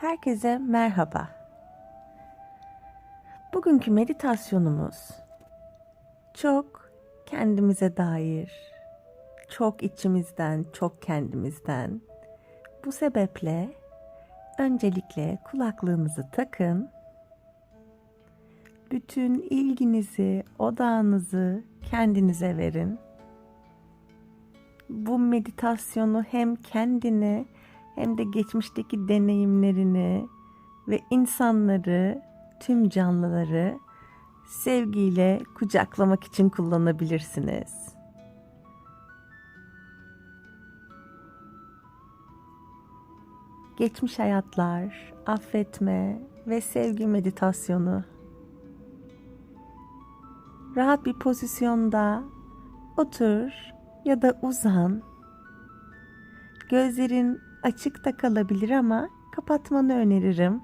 Herkese merhaba. Bugünkü meditasyonumuz çok kendimize dair, çok içimizden, çok kendimizden. Bu sebeple öncelikle kulaklığınızı takın. Bütün ilginizi, odağınızı kendinize verin. Bu meditasyonu hem kendine hem de geçmişteki deneyimlerini ve insanları, tüm canlıları sevgiyle kucaklamak için kullanabilirsiniz. Geçmiş hayatlar, affetme ve sevgi meditasyonu. Rahat bir pozisyonda otur ya da uzan. Gözlerin açık da kalabilir ama kapatmanı öneririm.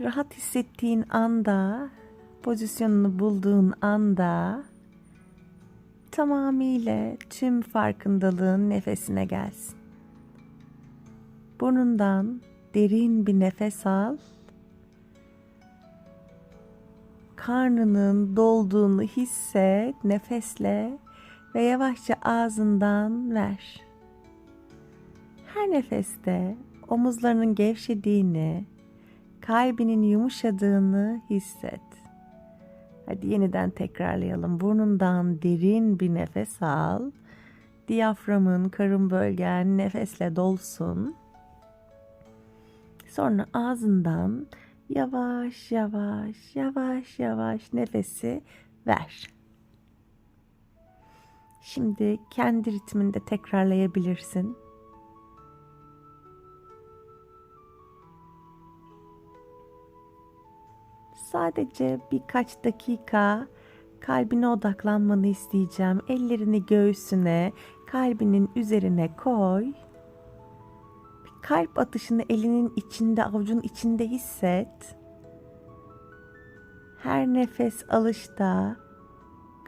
Rahat hissettiğin anda, pozisyonunu bulduğun anda tamamıyla tüm farkındalığın nefesine gelsin. Burnundan derin bir nefes al. Karnının dolduğunu hisset nefesle ve yavaşça ağzından ver. Her nefeste omuzlarının gevşediğini, kalbinin yumuşadığını hisset. Hadi yeniden tekrarlayalım. Burnundan derin bir nefes al. Diyaframın, karın bölgen nefesle dolsun. Sonra ağzından yavaş yavaş yavaş yavaş nefesi ver. Şimdi kendi ritminde tekrarlayabilirsin. Sadece birkaç dakika kalbine odaklanmanı isteyeceğim. Ellerini göğsüne, kalbinin üzerine koy. Kalp atışını elinin içinde, avucun içinde hisset. Her nefes alışta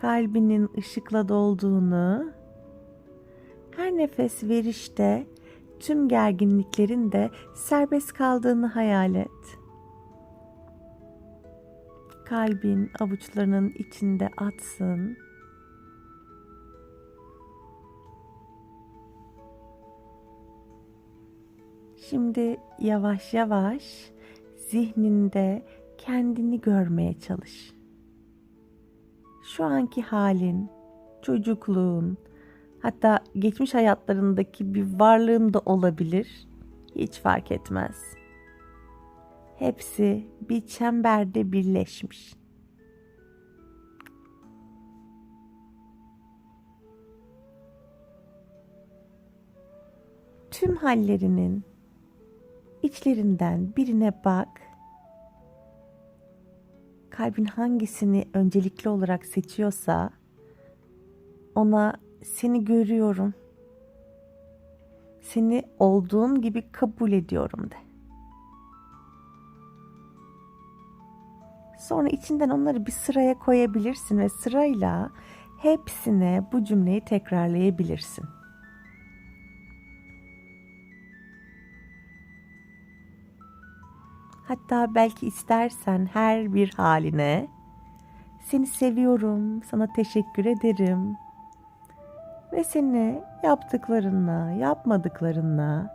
kalbinin ışıkla dolduğunu, her nefes verişte tüm gerginliklerin de serbest kaldığını hayal et. Kalbin avuçlarının içinde atsın. Şimdi yavaş yavaş zihninde kendini görmeye çalış şu anki halin, çocukluğun, hatta geçmiş hayatlarındaki bir varlığın da olabilir. Hiç fark etmez. Hepsi bir çemberde birleşmiş. Tüm hallerinin içlerinden birine bak kalbin hangisini öncelikli olarak seçiyorsa ona seni görüyorum. Seni olduğun gibi kabul ediyorum de. Sonra içinden onları bir sıraya koyabilirsin ve sırayla hepsine bu cümleyi tekrarlayabilirsin. Hatta belki istersen her bir haline seni seviyorum, sana teşekkür ederim. Ve seni yaptıklarınla, yapmadıklarınla,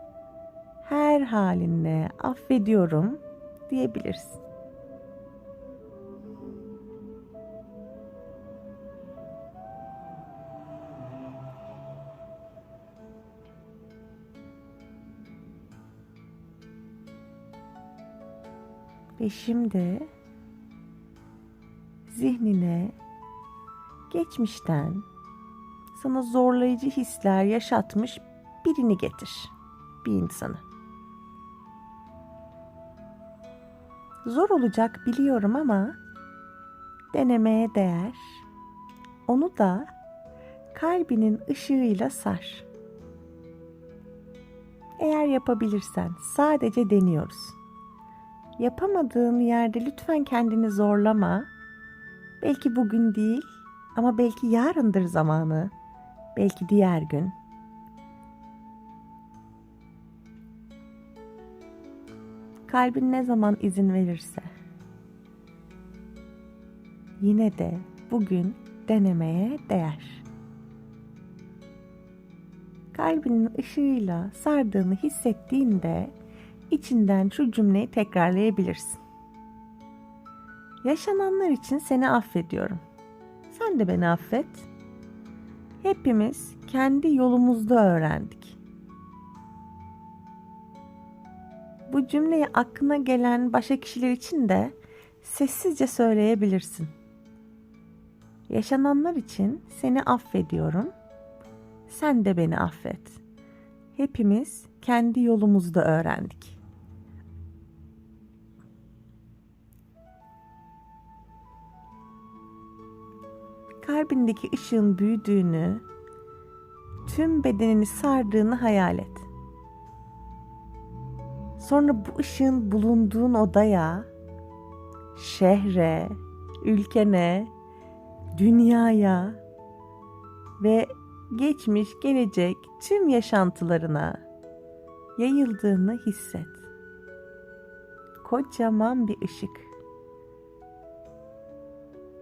her halinle affediyorum diyebilirsin. Ve şimdi zihnine geçmişten sana zorlayıcı hisler yaşatmış birini getir. Bir insanı. Zor olacak biliyorum ama denemeye değer. Onu da kalbinin ışığıyla sar. Eğer yapabilirsen sadece deniyoruz. Yapamadığın yerde lütfen kendini zorlama. Belki bugün değil ama belki yarındır zamanı. Belki diğer gün. Kalbin ne zaman izin verirse. Yine de bugün denemeye değer. Kalbinin ışığıyla sardığını hissettiğinde içinden şu cümleyi tekrarlayabilirsin. Yaşananlar için seni affediyorum. Sen de beni affet. Hepimiz kendi yolumuzda öğrendik. Bu cümleyi aklına gelen başka kişiler için de sessizce söyleyebilirsin. Yaşananlar için seni affediyorum. Sen de beni affet. Hepimiz kendi yolumuzda öğrendik. Kalbindeki ışığın büyüdüğünü, tüm bedenini sardığını hayal et. Sonra bu ışığın bulunduğun odaya, şehre, ülkene, dünyaya ve geçmiş, gelecek tüm yaşantılarına yayıldığını hisset. Kocaman bir ışık.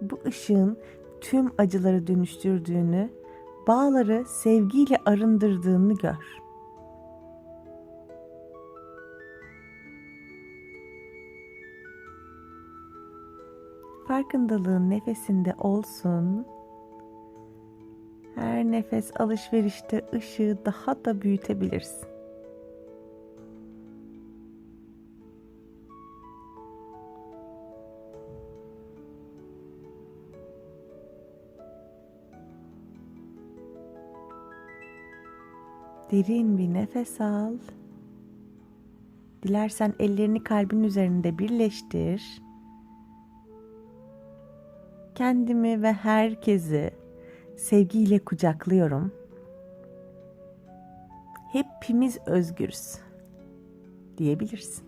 Bu ışığın tüm acıları dönüştürdüğünü, bağları sevgiyle arındırdığını gör. Farkındalığın nefesinde olsun. Her nefes alışverişte ışığı daha da büyütebilirsin. Derin bir nefes al. Dilersen ellerini kalbin üzerinde birleştir. Kendimi ve herkesi sevgiyle kucaklıyorum. Hepimiz özgürüz diyebilirsin.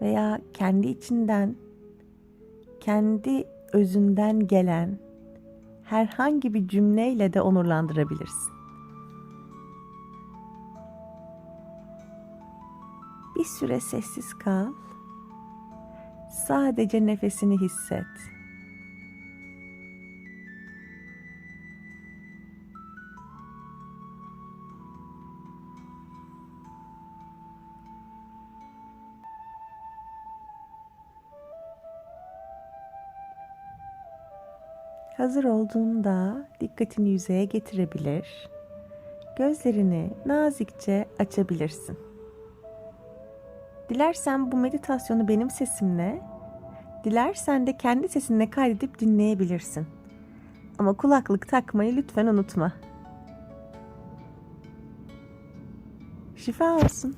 Veya kendi içinden, kendi özünden gelen herhangi bir cümleyle de onurlandırabilirsin. Bir süre sessiz kal. Sadece nefesini hisset. Hazır olduğunda dikkatini yüzeye getirebilir. Gözlerini nazikçe açabilirsin. Dilersen bu meditasyonu benim sesimle, dilersen de kendi sesinle kaydedip dinleyebilirsin. Ama kulaklık takmayı lütfen unutma. Şifa olsun.